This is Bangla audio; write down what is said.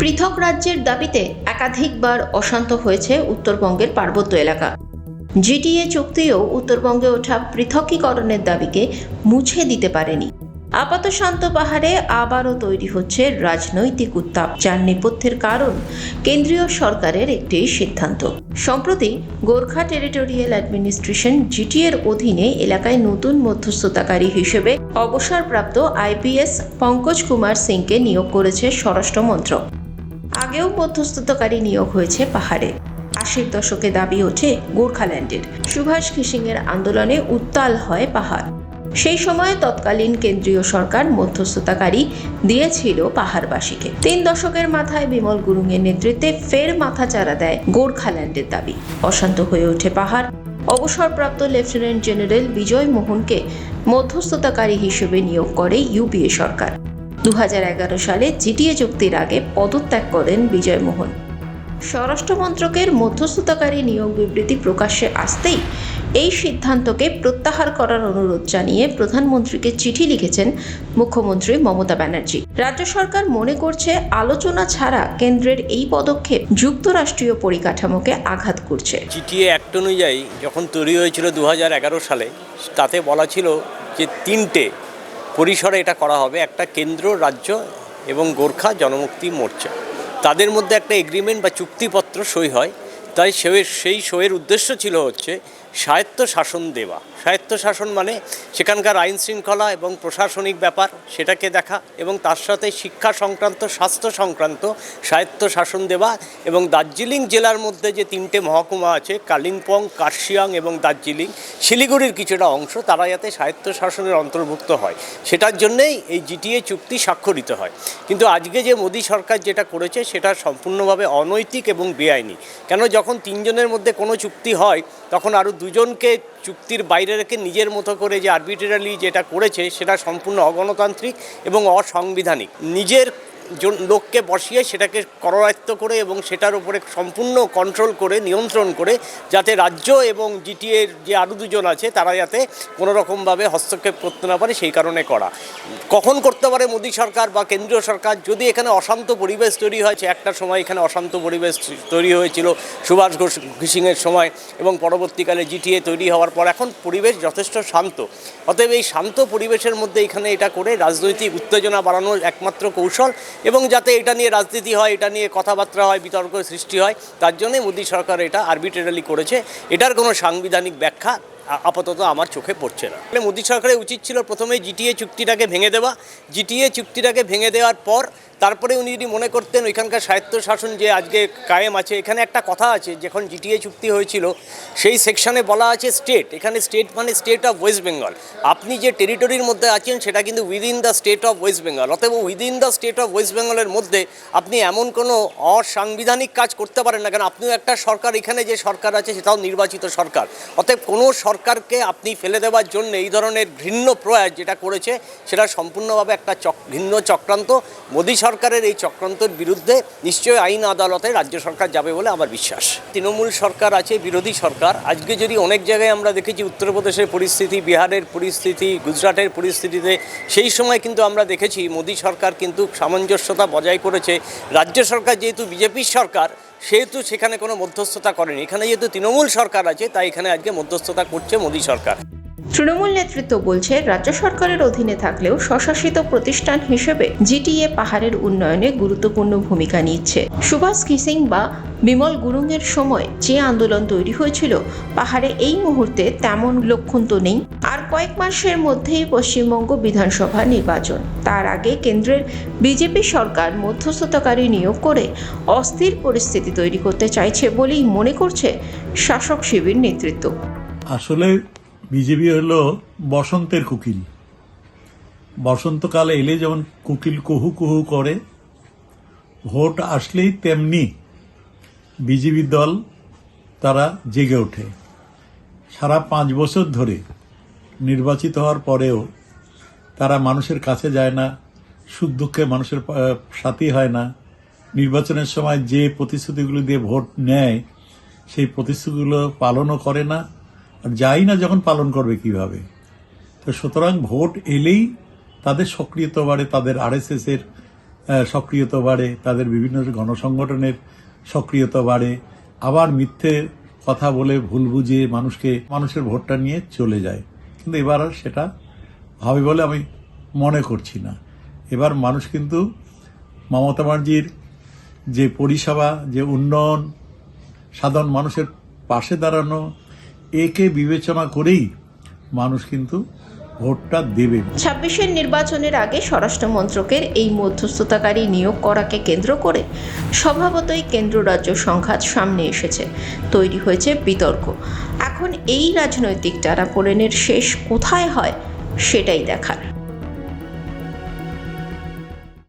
পৃথক রাজ্যের দাবিতে একাধিকবার অশান্ত হয়েছে উত্তরবঙ্গের পার্বত্য এলাকা। জিটিএ চুক্তিও উত্তরবঙ্গে ওঠা পৃথকীকরণের দাবিকে মুছে দিতে পারেনি। আপাত শান্ত পাহাড়ে আবারও তৈরি হচ্ছে রাজনৈতিক উত্তাপ, যার নেপথ্যের কারণ কেন্দ্রীয় সরকারের একটি সিদ্ধান্ত। সম্প্রতি গোর্খা টেরিটোরিয়াল অ্যাডমিনিস্ট্রেশন জিটিএর অধীনে এলাকায় নতুন মধ্যস্থতাকারী হিসেবে অবসরপ্রাপ্ত আইপিএস পঙ্কজ কুমার সিংকে নিয়োগ করেছে স্বরাষ্ট্র মন্ত্রক। আগেও মধ্যস্থতাকারী নিয়োগ হয়েছে পাহাড়ে। আশির দশকে দাবি ওঠে গোর্খাল্যান্ডের। সুভাষ কিসিংয়ের আন্দোলনে উত্তাল হয় পাহাড়। সেই সময় তৎকালীন কেন্দ্রীয় সরকার মধ্যস্থতাকারী দিয়েছিল পাহাড়বাসীকে। তিন দশকের মাথায় বিমল গুরুংয়ের নেতৃত্বে ফের মাথাচাড়া দেয় গোর্খাল্যান্ডের দাবি। অশান্ত হয়ে ওঠে পাহাড়। অবসরপ্রাপ্ত লেফটেন্যান্ট জেনারেল বিজয় মোহনকে মধ্যস্থতাকারী হিসেবে নিয়োগ করে ইউপিএ সরকার। দুহাজার এগারো সালে জিটিএ চুক্তির আগে পদত্যাগ করেন বিজয় মোহন। স্বরাষ্ট্র মন্ত্রকের মধ্যস্থতাকারী নিয়োগ বিবৃতি প্রকাশ্যে আসতেই এই সিদ্ধান্তকে প্রত্যাহার করার অনুরোধ জানিয়ে প্রধানমন্ত্রীকে চিঠি লিখেছেন মুখ্যমন্ত্রী মমতা ব্যানার্জি। রাজ্য সরকার মনে করছে, আলোচনা ছাড়া কেন্দ্রের এই পদক্ষেপ যুক্তরাষ্ট্রীয় পরিকাঠামোকে আঘাত করছে। জিটিএ অ্যাক্ট অনুযায়ী যখন তৈরি হয়েছিল দু হাজার এগারো সালে, তাতে বলা ছিল যে তিনটে পরিসরে এটা করা হবে, একটা কেন্দ্র, রাজ্য এবং গোর্খা জনমুক্তি মোর্চা। তাদের মধ্যে একটা এগ্রিমেন্ট বা চুক্তিপত্র সই হয়, তাই সে- সেই সইয়ের উদ্দেশ্য ছিল হচ্ছে স্বায়ত্ত শাসন দেওয়া। স্বায়ত্ত শাসন মানে সেখানকার আইন শৃঙ্খলা এবং প্রশাসনিক ব্যাপার সেটাকে দেখা এবং তার সাথে শিক্ষা সংক্রান্ত, স্বাস্থ্য সংক্রান্ত স্বায়ত্ত শাসন দেওয়া এবং দার্জিলিং জেলার মধ্যে যে তিনটে মহকুমা আছে, কালিম্পং, কার্শিয়াং এবং দার্জিলিং, শিলিগুড়ির কিছুটা অংশ তারা যাতে স্বায়ত্ত শাসনের অন্তর্ভুক্ত হয়। সেটার জন্যেই এই জিটিএ চুক্তি স্বাক্ষরিত হয়। কিন্তু আজকে যে মোদী সরকার যেটা করেছে সেটা সম্পূর্ণভাবে অনৈতিক এবং বেআইনি। কেন যখন তিনজনের মধ্যে কোনো চুক্তি হয়, তখন আরও দুজনকে চুক্তির বাইরে রেখে নিজের মতো করে যে আরবিট্রারি যেটা করেছে, সেটা সম্পূর্ণ অগণতান্ত্রিক এবং অসাংবিধানিক। নিজের লোককে বসিয়ে সেটাকে কররায়ত্ত করে এবং সেটার উপরে সম্পূর্ণ কন্ট্রোল করে, নিয়ন্ত্রণ করে, যাতে রাজ্য এবং জিটিএর যে আরও দুজন আছে, তারা যাতে কোনোরকমভাবে হস্তক্ষেপ করতে না পারে সেই কারণে করা। কখন করতে পারে মোদী সরকার বা কেন্দ্রীয় সরকার? যদি এখানে অশান্ত পরিবেশ তৈরি হয়েছে একটা সময় এখানে অশান্ত পরিবেশ তৈরি হয়েছিল সুভাষ ঘোষ ঘিসিংয়ের সময় এবং পরবর্তীকালে জিটিএ তৈরি হওয়ার পর, এখন পরিবেশ যথেষ্ট শান্ত। অতএব এই শান্ত পরিবেশের মধ্যে এখানে এটা করে রাজনৈতিক উত্তেজনা বাড়ানোর একমাত্র কৌশল এবং যাতে এটা নিয়ে রাজনীতি হয়, এটা নিয়ে কথাবার্তা হয়, বিতর্ক সৃষ্টি হয়, তার জন্যই মোদী সরকার এটা আরবিট্রারি করেছে। এটার কোনো সাংবিধানিক ব্যাখ্যা আপাতত আমার চোখে পড়ছে না। মানে মোদী সরকারের উচিত ছিল প্রথমে জিটিএ চুক্তিটাকে ভেঙে দেওয়া। জিটিএ চুক্তিটাকে ভেঙে দেওয়ার পর তারপরে উনি যদি মনে করতেন ওইখানকার স্বায়ত্তশাসন যে আজকে কায়েম আছে, এখানে একটা কথা আছে, যখন জিটিএ চুক্তি হয়েছিল, সেই সেকশনে বলা আছে স্টেট। এখানে স্টেট মানে স্টেট অফ ওয়েস্ট বেঙ্গল। আপনি যে টেরিটরির মধ্যে আছেন, সেটা কিন্তু within the state of West Bengal. অতএব within the state of West বেঙ্গলের মধ্যে আপনি এমন কোনো অসাংবিধানিক কাজ করতে পারেন না, কেন আপনিও একটা সরকার, এখানে যে সরকার আছে, সেটাও নির্বাচিত সরকার। অতএব কোনো সরকারকে আপনি ফেলে দেওয়ার জন্য এই ধরনের ঘৃণ্য প্রয়াস যেটা করেছে, সেটা সম্পূর্ণভাবে একটা চক ঘৃণ্য চক্রান্ত। মোদী সরকারের এই চক্রান্তের বিরুদ্ধে নিশ্চয়ই আইন আদালতে রাজ্য সরকার যাবে বলে আমার বিশ্বাস। তৃণমূল সরকার আছে, বিরোধী সরকার। আজকে যদি অনেক জায়গায় আমরা দেখেছি উত্তরপ্রদেশের পরিস্থিতি, বিহারের পরিস্থিতি, গুজরাটের পরিস্থিতিতে, সেই সময় কিন্তু আমরা দেখেছি মোদী সরকার কিন্তু সামঞ্জস্যতা বজায় করেছে। রাজ্য সরকার যেহেতু বিজেপির সরকার সেহেতু সেখানে কোনো মধ্যস্থতা করেনি। এখানে যেহেতু তৃণমূল সরকার আছে, তাই এখানে আজকে মধ্যস্থতা করছে মোদী সরকার। তৃণমূল নেতৃত্ব বলছে, রাজ্য সরকারের অধীনে থাকলেও স্বশাসিত প্রতিষ্ঠান হিসেবে জিটিএ পাহাড়ের উন্নয়নে গুরুত্বপূর্ণ ভূমিকা নিচ্ছে। সুভাষ কিসিং বা বিমল গুরুংয়ের সময় যে আন্দোলন তৈরি হয়েছিল, পাহাড়ে এই মুহূর্তে তেমন লক্ষণ তো নেই। কয়েক মাসের মধ্যেই পশ্চিমবঙ্গ বিধানসভা নির্বাচন। তার আগে কেন্দ্রের বিজেপি সরকার মধ্যস্থতাকারী নিয়োগ করে অস্থির পরিস্থিতি তৈরি করতে চাইছে বলেই মনে করছে শাসক শিবির নেতৃত্ব। আসলে বিজেপি হলো বসন্তের কুকিল। বসন্তকালে এলে যেমন কুকিল কুহু কুহু করে, ভোট আসলেই তেমনি বিজেপি দল তারা জেগে ওঠে। সারা পাঁচ বছর ধরে নির্বাচিত হওয়ার পরেও তারা মানুষের কাছে যায় না সুখ দুঃখে মানুষের সাথী হয় না। নির্বাচনের সময় যে প্রতিশ্রুতিগুলো দিয়ে ভোট নেয় সেই প্রতিশ্রুতিগুলো পালনও করে না। আর যাই না যখন পালন করবে কীভাবে? তো সুতরাং ভোট এলেই তাদের সক্রিয়তা বাড়ে তাদের আরএসএস এর আহ, সক্রিয়তা বাড়ে তাদের বিভিন্ন গণসংগঠনের সক্রিয়তা বাড়ে। আবার মিথ্যে কথা বলে ভুল বুঝিয়ে মানুষকে মানুষের ভোটটা নিয়ে চলে যায়। কিন্তু এবার আর সেটা হবে বলে আমি মনে করছি না। এবার মানুষ কিন্তু মমতা ব্যানার্জির যে পরিষেবা, যে উন্নয়ন, সাধারণ মানুষের পাশে দাঁড়ানো, একে বিবেচনা করেই মানুষ কিন্তু ভোটটা দেবে। ছাব্বিশের নির্বাচনের আগে স্বরাষ্ট্র মন্ত্রকের এই মধ্যস্থতাকারী নিয়োগ করাকে কেন্দ্র করে স্বভাবতই কেন্দ্র রাজ্য সংঘাত সামনে এসেছে, তৈরি হয়েছে বিতর্ক। এখন এই রাজনৈতিক টানাপোড়েনের শেষ কোথায় হয় সেটাই দেখার।